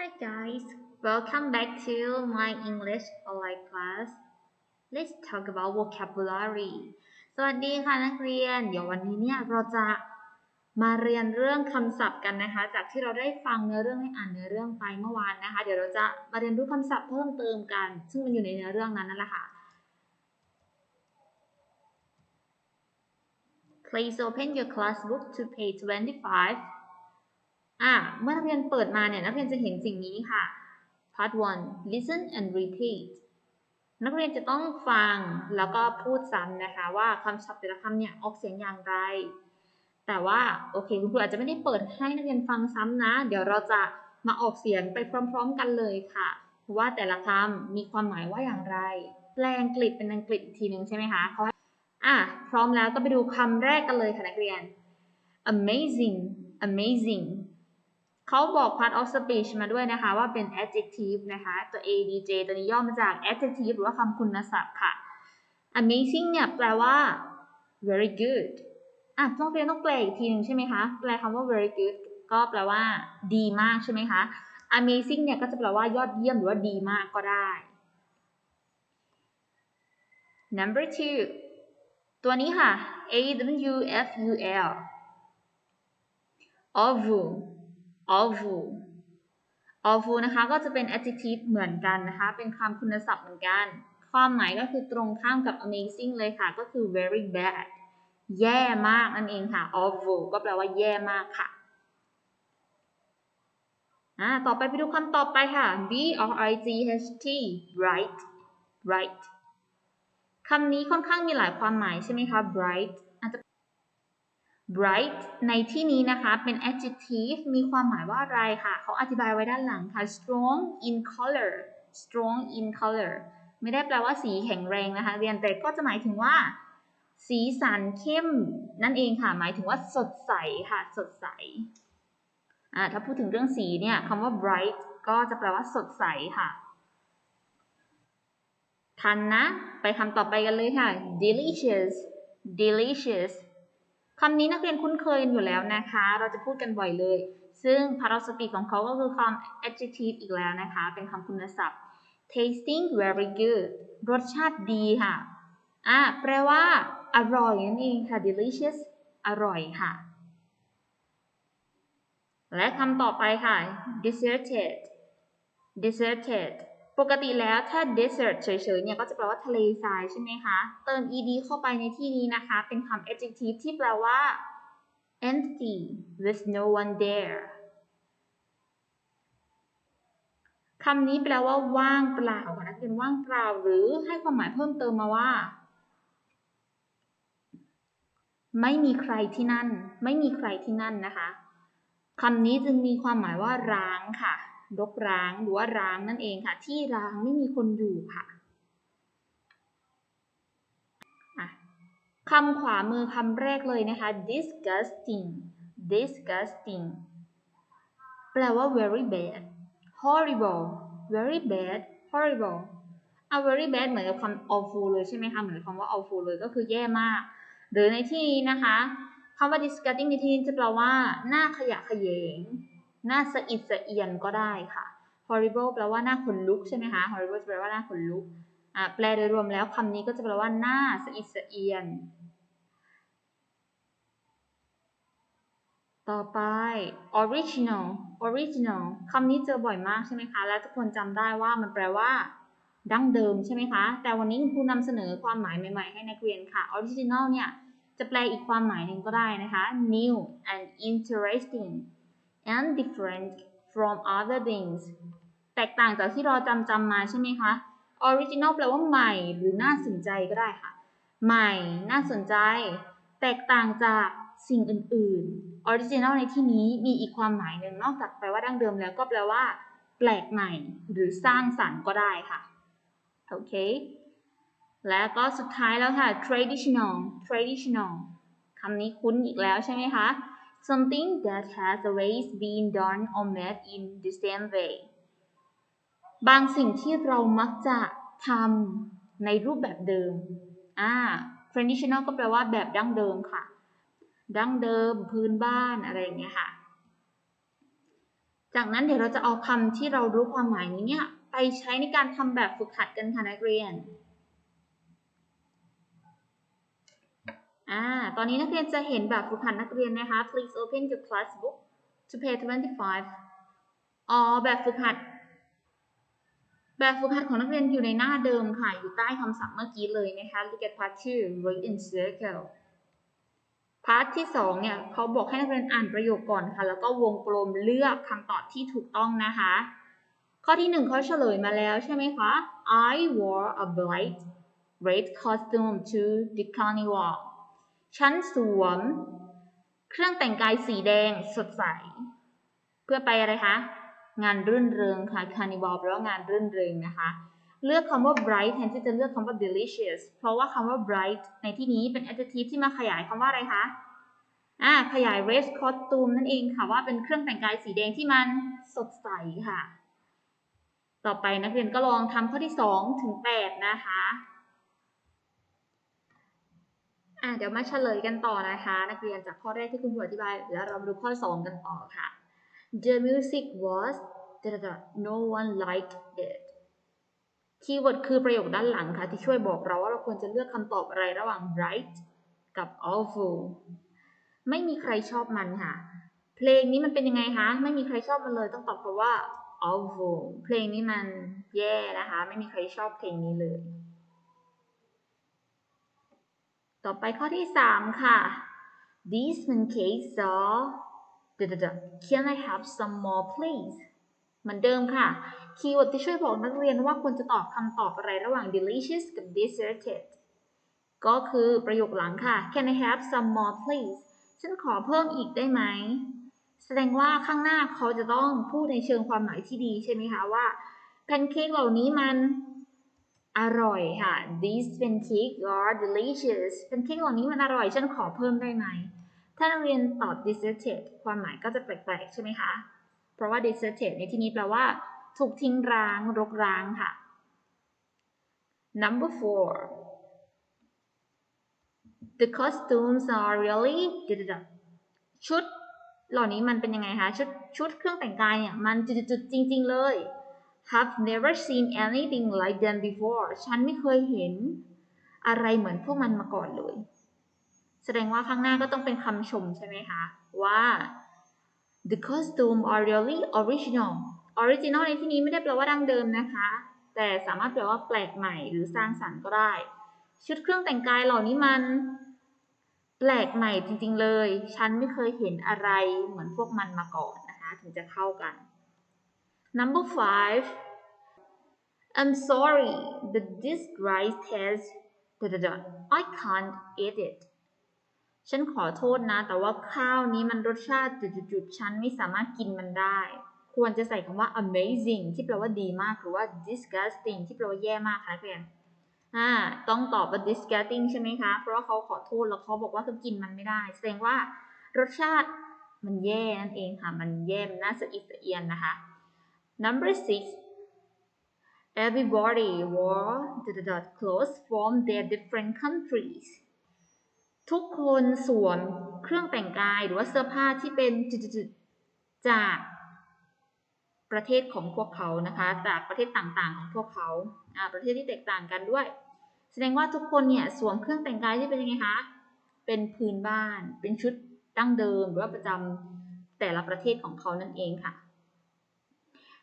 Hi guys, welcome back to my English online class. Let's talk about vocabulary. สวัสดีค่ะนักเรียน เดี๋ยววันนี้เนี่ยเราจะมาเรียนเรื่องคำศัพท์กันนะคะ จากที่เราได้ฟังเนื้อเรื่องให้อ่านเนื้อเรื่องไปเมื่อวานนะคะ เดี๋ยวเราจะมาเรียนรู้คำศัพท์เพิ่มเติมกัน ซึ่งมันอยู่ในเนื้อเรื่องนั้นนั่นแหละค่ะ Please open your class book to page 25. อะเมื่อนักเรียนเปิดมาเนี่ยนักเรียนจะเห็นสิ่งนี้ค่ะ Part 1 Listen and repeat นักเรียนจะต้องฟังแล้วก็พูดซ้ำนะคะว่าคำศัพท์แต่ละคำเนี่ยออกเสียงอย่างไร แต่ว่าโอเคคุณครูอาจจะไม่ได้เปิดให้นักเรียนฟังซ้ำนะ เดี๋ยวเราจะมาออกเสียงไปพร้อม ๆ กันเลยค่ะ ว่าแต่ละคำมีความหมายว่าอย่างไร แปลงกฤษเป็นอังกฤษอีกทีหนึ่งใช่ไหมคะเขาอะพร้อมแล้วก็ไปดูคำแรกกันเลยค่ะนักเรียน amazing amazing เขาบอก part of speech มาด้วยนะคะ ว่าเป็น adjective นะคะ ตัว adj ตัวนี้ย่อมาจาก adjective หรือว่าคำคุณศัพท์ค่ะ amazing เนี่ยแปลว่า very good อะต้องเรียนต้องแปลอีกทีหนึ่งใช่ไหมคะ แปลคำว่า very good ก็แปลว่า ดีมากใช่ไหมคะ amazing เนี่ยก็จะแปลว่ายอดเยี่ยมหรือว่าดีมากก็ได้ number two ตัวนี้ค่ะ a w f u l awful awful awful นะคะก็จะเป็น adjective เหมือนกันนะคะ เป็นคำคุณศัพท์เหมือนกัน ความหมายก็คือตรงข้ามกับ amazing เลยค่ะ ก็คือ very bad แย่มากนั่นเองค่ะ awful ก็แปลว่าแย่มากค่ะอ่าต่อไปไปดูคำต่อไปค่ะ b r i g h t bright bright คำนี้ค่อนข้างมีหลายความหมายใช่ไหมคะ bright bright ในที่นี้นะคะเป็น adjective มีความหมายว่าอะไรค่ะ เขาอธิบายไว้ด้านหลังค่ะ strong in color strong in color ไม่ได้แปลว่าสีแข็งแรงนะคะ เรียนแต่ก็จะหมายถึงว่า สีสันเข้ม นั่นเองค่ะ หมายถึงว่าสดใสค่ะ สดใสอ่าถ้าพูดถึงเรื่องสีเนี่ยคำว่า bright ก็จะแปลว่าสดใสค่ะทันนะ ไปคำต่อไปกันเลยค่ะ delicious delicious คำนี้นักเรียนคุ้นเคยอยู่แล้วนะคะ เราจะพูดกันบ่อยเลย ซึ่ง part of speech ของเขาก็คือคำ adjective อีกแล้วนะคะ เป็นคำคุณศัพท์ tasting very good รสชาติดีค่ะ อ่าแปลว่า อร่อยนั่นเองค่ะ delicious อร่อยค่ะ และคำต่อไปค่ะ deserted deserted ปกติแล้วถ้า desert เฉยๆ เนี่ยก็จะแปลว่าทะเลทรายใช่ไหมคะ เติม ed เข้าไปในที่นี้นะคะ เป็นคำ adjective ที่แปลว่า empty with no one there คำนี้แปลว่าว่างเปล่าค่ะนักเรียนว่างเปล่า หรือให้ความหมายเพิ่มเติมมาว่า ไม่มีใครที่นั่น ไม่มีใครที่นั่นนะคะคำนี้จึงมีความหมายว่าร้างค่ะ รกร้างหรือว่าร้างนั่นเองค่ะ ที่ร้างไม่มีคนอยู่ค่ะคำขวามือคำแรกเลยนะคะ disgusting disgusting แปลว่า very bad horrible very bad horrible เอา very bad เหมือนกับคำ awful เลยใช่ไหมคะเหมือนคำว่า awful เลยก็คือแย่มาก หรือในที่นี้นะคะคำว่า disgusting ในที่นี้จะแปลว่าหน้าขยะขยง หน้าสะอิดสะเอียนก็ได้ค่ะ horrible แปลว่าหน้าขนลุกใช่ไหมคะ horrible แปลว่าหน้าขนลุกอ่าแปลโดยรวมแล้วคำนี้ก็จะแปลว่าหน้าสะอิดสะเอียน ต่อไป original original คำนี้เจอบ่อยมากใช่ไหมคะ และทุกคนจำได้ว่ามันแปลว่า ดั้งเดิมใช่ไหมคะ แต่วันนี้คุณครูนำเสนอความหมายใหม่ๆ ให้นักเรียนค่ะ original เนี่ยจะแปลอีกความหมายหนึ่งก็ได้นะคะ new and interesting and different from other things แตกต่างจากที่เราจำจำมาใช่ไหมคะ original แปลว่าใหม่หรือน่าสนใจก็ได้ค่ะ ใหม่ น่าสนใจ แตกต่างจากสิ่งอื่นๆ original ในที่นี้มีอีกความหมายหนึ่งนอกจากแปลว่าดั้งเดิมแล้วก็แปลว่า แปลกใหม่ หรือสร้างสรรค์ก็ได้ค่ะ โอเค และก็สุดท้ายแล้วค่ะ traditional traditional คำนี้คุ้นอีกแล้วใช่ไหมคะ something that has always been done or made in the same way บางสิ่งที่เรามักจะทำในรูปแบบเดิมอ่า traditional ก็แปลว่าแบบดั้งเดิมค่ะ ดั้งเดิมพื้นบ้านอะไรอย่างเงี้ยค่ะ จากนั้นเดี๋ยวเราจะเอาคำที่เรารู้ความหมายนี้เนี่ย ไปใช้ในการทำแบบฝึกหัดกันค่ะนักเรียน อ่า ตอนนี้นักเรียนจะเห็นแบบฝึกหัดนักเรียนนะคะ please open your class book to page 25อ๋อ แบบฝึกหัด แบบฝึกหัดของนักเรียนอยู่ในหน้าเดิมค่ะ อยู่ใต้คำศัพท์เมื่อกี้เลยนะคะ look at part 2 read in circle พาร์ทที่สองเนี่ยเขาบอกให้นักเรียนอ่านประโยคก่อนค่ะ แล้วก็วงกลมเลือกคำตอบที่ถูกต้องนะคะ ข้อที่หนึ่งเขาเฉลยมาแล้วใช่ไหมคะ I wore a bright red costume to the carnival ฉันสวม เครื่องแต่งกายสีแดงสดใส เพื่อไปอะไรคะ งานรื่นเริงค่ะ carnival แปลว่างานรื่นเริงนะคะ เลือกคำว่า bright แทนที่จะเลือกคำว่า delicious เพราะว่าคำว่า bright ในที่นี้เป็น adjective ที่มาขยายคำว่าอะไรคะอ่าขยาย red costume นั่นเองค่ะว่าเป็นเครื่องแต่งกายสีแดงที่มันสดใสค่ะ ต่อไปนักเรียนก็ลองทำข้อที่ 2 ถึง 8 นะคะ อ่าเดี๋ยวมาเฉลยกันต่อนะคะ นักเรียนจากข้อแรกที่คุณครูอธิบาย แล้วเรามาดูข้อ 2 กันต่อค่ะ The music was no one liked it คีย์เวิร์ดคือประโยคด้านหลังค่ะ ที่ช่วยบอกเราว่าเราควรจะเลือกคำตอบอะไรระหว่าง right กับ awful ไม่มีใครชอบมันค่ะ เพลงนี้มันเป็นยังไงคะ ไม่มีใครชอบมันเลยต้องตอบเพราะว่า awful เพลงนี้มันแย่นะคะ ไม่มีใครชอบเพลงนี้เลย ต่อไปข้อที่ 3 ค่ะ These pancakes are Can I have some more please เหมือนเดิมค่ะ คีย์เวิร์ดที่ช่วยบอกนักเรียนว่าควรจะตอบคำตอบอะไรระหว่าง delicious กับ deserted ก็คือประโยคหลังค่ะ Can I have some more please ฉันขอเพิ่มอีกได้ไหม แสดงว่าข้างหน้าเขาจะต้องพูดในเชิงความหมายที่ดีใช่ไหมคะว่าแพนเค้กเหล่านี้มัน อร่อยค่ะ These pancakes are delicious แพนเค้กเหล่านี้มันอร่อย ฉันขอเพิ่มได้ไหม ถ้านักเรียนตอบ deserted ความหมายก็จะแปลกๆ ใช่ไหมคะ เพราะว่า deserted ในที่นี้แปลว่า ถูกทิ้งร้าง รกร้างค่ะ number four the costumes are really ชุด เหล่านี้มันเป็นยังไงคะ ชุดชุดเครื่องแต่งกายเนี่ย มันจุดๆจริง ๆ เลย have never seen anything like them before ฉันไม่เคยเห็นอะไรเหมือนพวกมันมาก่อนเลย แสดงว่าข้างหน้าก็ต้องเป็นคำชมใช่ไหมคะ ว่า the costume are really original original ในที่นี้ไม่ได้แปลว่าดั้งเดิมนะคะ แต่สามารถแปลว่าแปลกใหม่หรือสร้างสรรค์ก็ได้ ชุดเครื่องแต่งกายเหล่านี้มัน แปลกใหม่จริงๆเลย ฉันไม่เคยเห็นอะไรเหมือนพวกมันมาก่อนนะคะ ถึงจะเข้ากัน number five I'm sorry but this rice tastes I can't eat it ฉันขอโทษนะ แต่ว่าข้าวนี้มันรสชาติจุดๆๆฉันไม่สามารถกินมันได้ ควรจะใส่คำว่า amazing ที่แปลว่าดีมาก หรือว่า disgusting ที่แปลว่าแย่มากค่ะเพื่อนอ่า ต้องตอบว่า disgusting ใช่ไหมคะ เพราะว่าเขาขอโทษแล้วเขาบอกว่าเขากินมันไม่ได้ แสดงว่ารสชาติมันแย่นั่นเองค่ะ มันแย่มันน่าสะอิดสะเอียนนะคะ number six everybody wore clothes from their different countries ทุกคนสวมเครื่องแต่งกายหรือว่าเสื้อผ้าที่เป็นจุดๆจากประเทศของพวกเขานะคะ จากประเทศต่างๆของพวกเขาประเทศที่แตกต่างกันด้วย แสดงว่าทุกคนเนี่ยสวมเครื่องแต่งกายที่เป็นยังไงคะ เป็นพื้นบ้าน เป็นชุดดั้งเดิม หรือว่าประจำแต่ละประเทศของเขานั่นเองค่ะ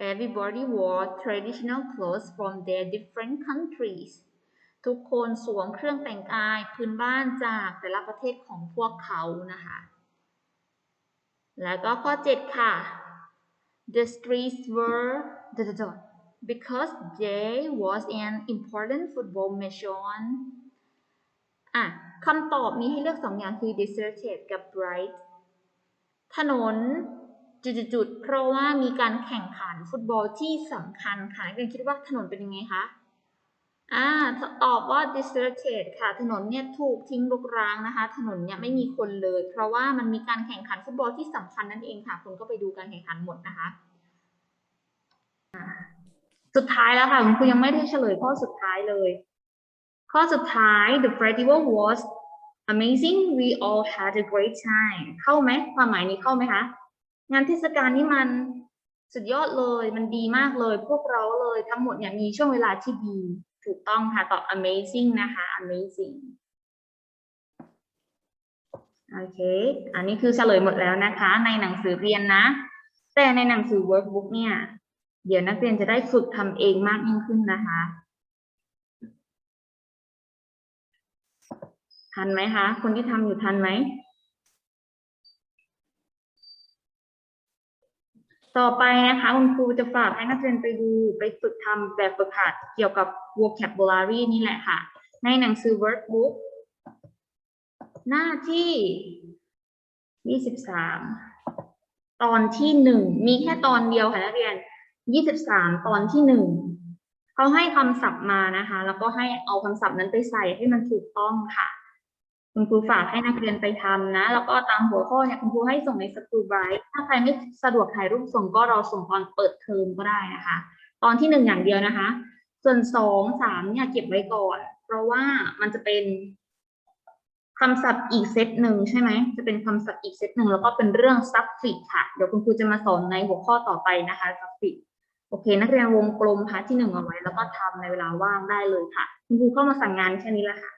Everybody wore traditional clothes from their different countries ทุกคนสวมเครื่องแต่งกายพื้นบ้านจากแต่ละประเทศของพวกเขานะคะ แล้วก็ข้อ 7 ค่ะ The streets were because there was an important football match on อะคำตอบมีให้เลือกสองอย่างคือ deserted กับ bright ถนน จุดๆเพราะว่ามีการแข่งขันฟุตบอลที่สำคัญค่ะนักเรียนคิดว่าถนนเป็นยังไงคะอ่าตอบว่า deserted ค่ะ ถนนเนี่ยถูกทิ้งรกร้างนะคะ ถนนเนี่ยไม่มีคนเลย เพราะว่ามันมีการแข่งขันฟุตบอลที่สำคัญนั่นเองค่ะ คุณก็ไปดูการแข่งขันหมดนะคะ สุดท้ายแล้วค่ะ คุณครูยังไม่ได้เฉลยข้อสุดท้ายเลย ข้อสุดท้าย the festival was amazing we all had a great time เข้าไหมความหมายนี้เข้าไหมคะ งานเทศกาลนี้มันสุดยอดเลย มันดีมากเลย พวกเราเลยทั้งหมดเนี่ยมีช่วงเวลาที่ดี ถูกต้องค่ะตอบ amazing นะคะ amazing โอเค อันนี้คือเฉลยหมดแล้วนะคะ ในหนังสือเรียนนะ แต่ในหนังสือ workbook เนี่ย เดี๋ยวนักเรียนจะได้ฝึกทำเองมากยิ่งขึ้นนะคะทันไหมคะ คนที่ทำอยู่ทันไหม ต่อไปนะคะคุณครูจะฝากให้นักเรียนไปดูไปฝึกทำแบบฝึกหัดเกี่ยวกับ vocabulary นี่แหละค่ะ ในหนังสือ workbook หน้าที่ 23 ตอนที่หนึ่งมีแค่ตอนเดียวค่ะนักเรียน 23 ตอนที่หนึ่งเขาให้คำศัพท์มานะคะ แล้วก็ให้เอาคำศัพท์นั้นไปใส่ให้มันถูกต้องค่ะ คุณครูฝากให้นักเรียนไปทำนะ แล้วก็ตามหัวข้อเนี่ยคุณครูให้ส่งในสกูลไบรท์ถ้าใครไม่สะดวกถ่ายรูปส่งก็เราส่งตอนเปิดเทอมก็ได้นะคะ ตอนที่หนึ่งอย่างเดียวนะคะ ส่วนสองสามเนี่ยเก็บไว้ก่อน เพราะว่ามันจะเป็นคำศัพท์อีกเซตหนึ่งใช่ไหม จะเป็นคำศัพท์อีกเซตหนึ่งแล้วก็เป็นเรื่อง suffix ค่ะ เดี๋ยวคุณครูจะมาสอนในหัวข้อต่อไปนะคะ suffix โอเค นักเรียนวงกลมพาร์ทที่หนึ่งเอาไว้ แล้วก็ทำในเวลาว่างได้เลยค่ะ คุณครูเข้ามาสั่งงานแค่นี้ละค่ะ